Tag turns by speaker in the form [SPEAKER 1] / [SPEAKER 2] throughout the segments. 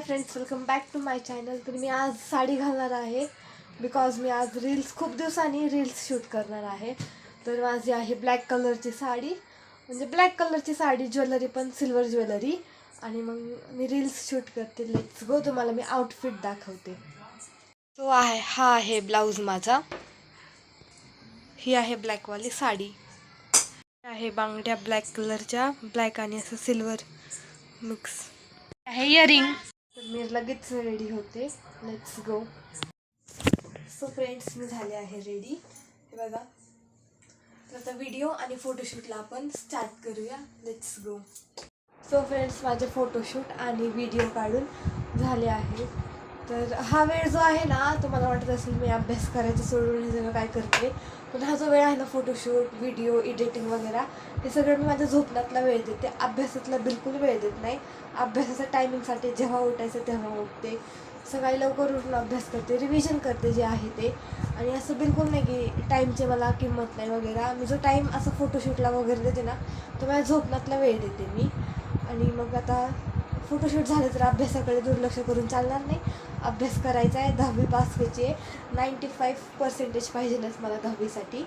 [SPEAKER 1] Hi friends welcome back to my channel तर मी आज साडी घालणार आहे बिकॉज मी आज रील्स खूप दिवसांनी रील्स शूट करणार आहे. तर माझी आहे ब्लॅक कलरची साडी. म्हणजे ब्लॅक कलरची साडी ज्वेलरी पण सिल्वर ज्वेलरी आणि मग मी रील्स शूट करते. लेट्स गो तुम्हाला मी आउटफिट दाखवते. तो आहे हा आहे ब्लाऊज माझा. ही आहे ब्लॅकवाली साडी. ही आहे बांगड्या ब्लॅक कलरच्या ब्लॅक आणि असं सिल्वर मिक्स आहे इयरिंग तर मी लगेच रेडी होते. लेट्स गो सो फ्रेंड्स मी झाले आहे रेडी हे बघा. तर आता व्हिडिओ आणि फोटोशूटला आपण स्टार्ट करूया. लेट्स गो सो फ्रेंड्स माझे फोटोशूट आणि व्हिडिओ काढून झाले आहे तर हा वेळ जो आहे ना तो मला वाटत असेल मी अभ्यास करायचं सोडून हे सगळं काय करते. पण हा जो वेळ आहे ना फोटोशूट व्हिडिओ एडिटिंग वगैरे हे सगळं मी माझ्या झोपण्यातला वेळ देते. अभ्यासातला बिलकुल वेळ देत नाही. अभ्यासाच्या टायमिंगसाठी जेव्हा उठायचं तेव्हा उठते. सकाळी लवकर उठून अभ्यास करते रिव्हिजन करते जे आहे ते. आणि असं बिलकुल नाही की टाईमची मला किंमत नाही वगैरे. मी जो टाईम असं फोटोशूटला वगैरे देते ना तो माझ्या झोपण्यातला वेळ देते मी. आणि मग आता फोटोशूट झालं तर अभ्यासाकडे दुर्लक्ष करून चालणार नाही. अभ्यास करायचा आहे दहावी पास व्हायची आहे. नाईंटी फाईव्ह पर्सेंटेज पाहिजेलच मला दहावीसाठी.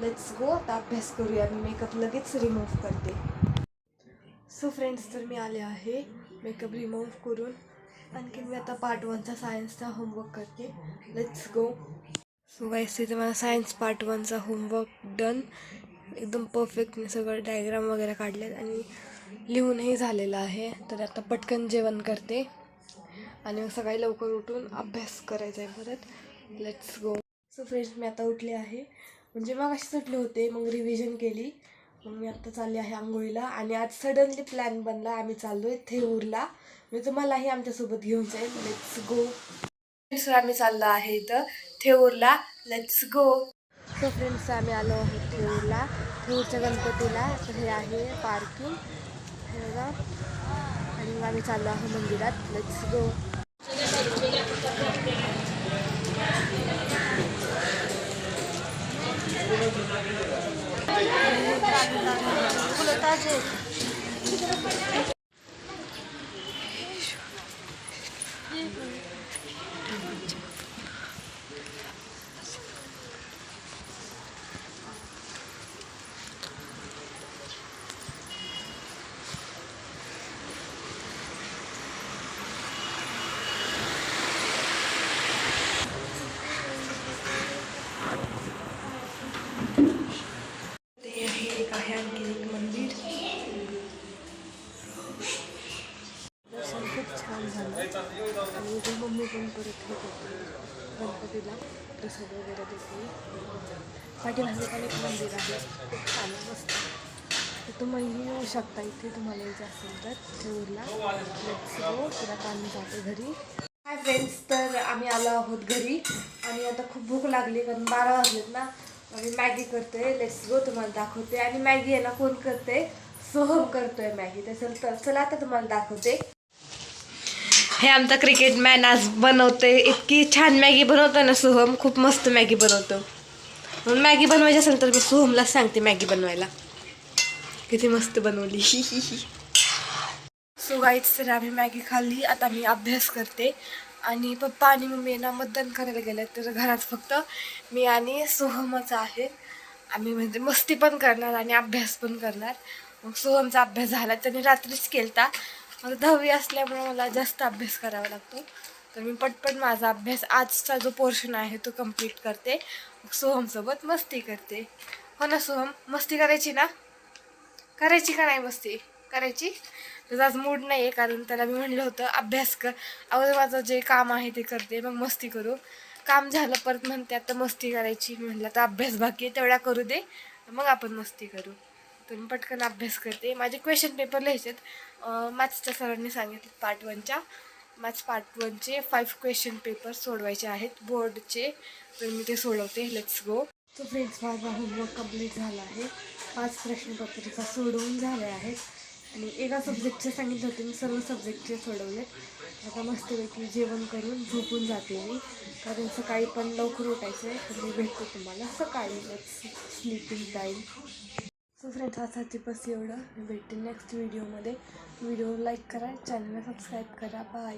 [SPEAKER 1] लेट्स गो आता अभ्यास करूया. मी मेकअप लगेच रिमूव्ह करते. सो फ्रेंड्स तर मी आले आहे. मेकअप रिमूव्ह करून. आणखी मी आता पार्ट वनचा सायन्सचा होमवर्क करते. लेट्स गो सो वाईस तिथे मला सायन्स पार्ट वनचा होमवर्क डन एकदम परफेक्ट मी सगळं डायग्राम वगैरे काढलेत आणि लिहूनही झालेलं आहे. तर आता पटकन जेवण करते. आणि मग सकाळी लवकर उठून अभ्यास करायचा आहे परत. लेट्स गो सो फ्रेंड्स मी आता उठले आहे. म्हणजे मग अशी सुटले होते मग रिव्हिजन केली. मग मी आत्ता चालली आहे आंघोळीला. आणि आज सडनली प्लॅन बनला. आम्ही चाललो आहे थेऊरला म्हणजे मी तुम्हालाही आमच्यासोबत घेऊन जाईल. लेट्स गो फ्रेंड्स आम्ही चाललो आहे इथं थेऊरला. लेट्स गो सो फ्रेंड्स आम्ही आलो आहोत थेऊरला. थेऊरच्या गणपतीला. हे आहे पार्किंग आणि मग आम्ही चाललो आहोत मंदिरात. लेट्स गो फुलं ताजे आहेत. ते आहे एक आहे आणखी एक मंदिर दर्शन खूप छान झालं. आणि इथे मम्मी पण परत हे करते. गणपतीला प्रसाद वगैरे देते. पाठीमागे पण एक मंदिर आहे. खूप छान मस्त. तर तुम्ही येऊ शकता. इथे तुम्हाला यायचं असेल तर ठेवला तुला पाणी जाते जातो घरी. हाय फ्रेंड्स तर आम्ही आलो आहोत घरी. आणि आता खूप भूक लागली कारण बारा वाजलेत ना. आम्ही मॅगी करतोय. लेट्स गो तुम्हाला दाखवते. आणि मॅगी आहे ना कोण करते सोहम करतोय मॅगी. तर चल तर चला आता तुम्हाला दाखवते. हे आमचा क्रिकेट मॅन आज बनवते इतकी छान मॅगी बनवतो ना सोहम. खूप मस्त मॅगी बनवतो. म्हणून मॅगी बनवायची असेल तर मी सोहमलाच सांगते मॅगी बनवायला. किती मस्त बनवली. सो गाईच तर आम्ही मॅगी खाल्ली. आता मी अभ्यास करते. आणि पप्पा आणि मम्मी ना मतदान करायला गेलं तर घरात फक्त मी आणि सोहमच आहे. आम्ही म्हणजे मस्ती पण करणार आणि अभ्यास पण करणार. मग सोहमचा अभ्यास झाला. त्याने रात्रीच केलता. मला दहावी असल्यामुळे मला जास्त अभ्यास करावा लागतो. तर मी पटपट माझा अभ्यास आजचा जो पोर्शन आहे तो कंप्लीट करते. सोहमसोबत मस्ती करते. हो ना सोहम? मस्ती करायची ना? करायची का नाही मस्ती? करायची? त्याचा आज मूड नाही आहे कारण त्याला मी म्हणलं होतं अभ्यास कर. अगोदर माझं जे काम आहे ते करते मग मस्ती करू. काम झालं परत म्हणते आता मस्ती करायची. म्हटलं तर अभ्यास बाकी आहे तेवढा करू दे. मग आपण मस्ती करू. तर मी पटकन अभ्यास करते. माझे क्वेश्चन पेपर लिहायचेत. मॅथ्सच्या सरांनी सांगितलं पार्ट वनच्या मॅथ्स पार्ट वनचे फाईव्ह क्वेश्चन पेपर सोडवायचे आहेत. बोर्डचे तर मी ते सोडवते. लेट्स गो तो फ्रेंड्स माझा होमवर्क कंप्लीट झाला आहे. पाच प्रश्नपत्रिका सोडवून झाल्या आहेत. आणि एका सब्जेक्टचे सांगितले होते. मी सर्व सब्जेक्टचे सोडवले आता मस्तपैकी जेवण करून झोपून जाते मी. कारण सकाळी पण लवकर उठायचं आहे तर मी भेटतो तुम्हाला सकाळी. स्लीपिंग टाईम सो फ्रेंड्स आजसाठी बस एवढं. भेटते नेक्स्ट व्हिडिओमध्ये व्हिडिओ लाईक करा चॅनलला सबस्क्राईब करा. बाय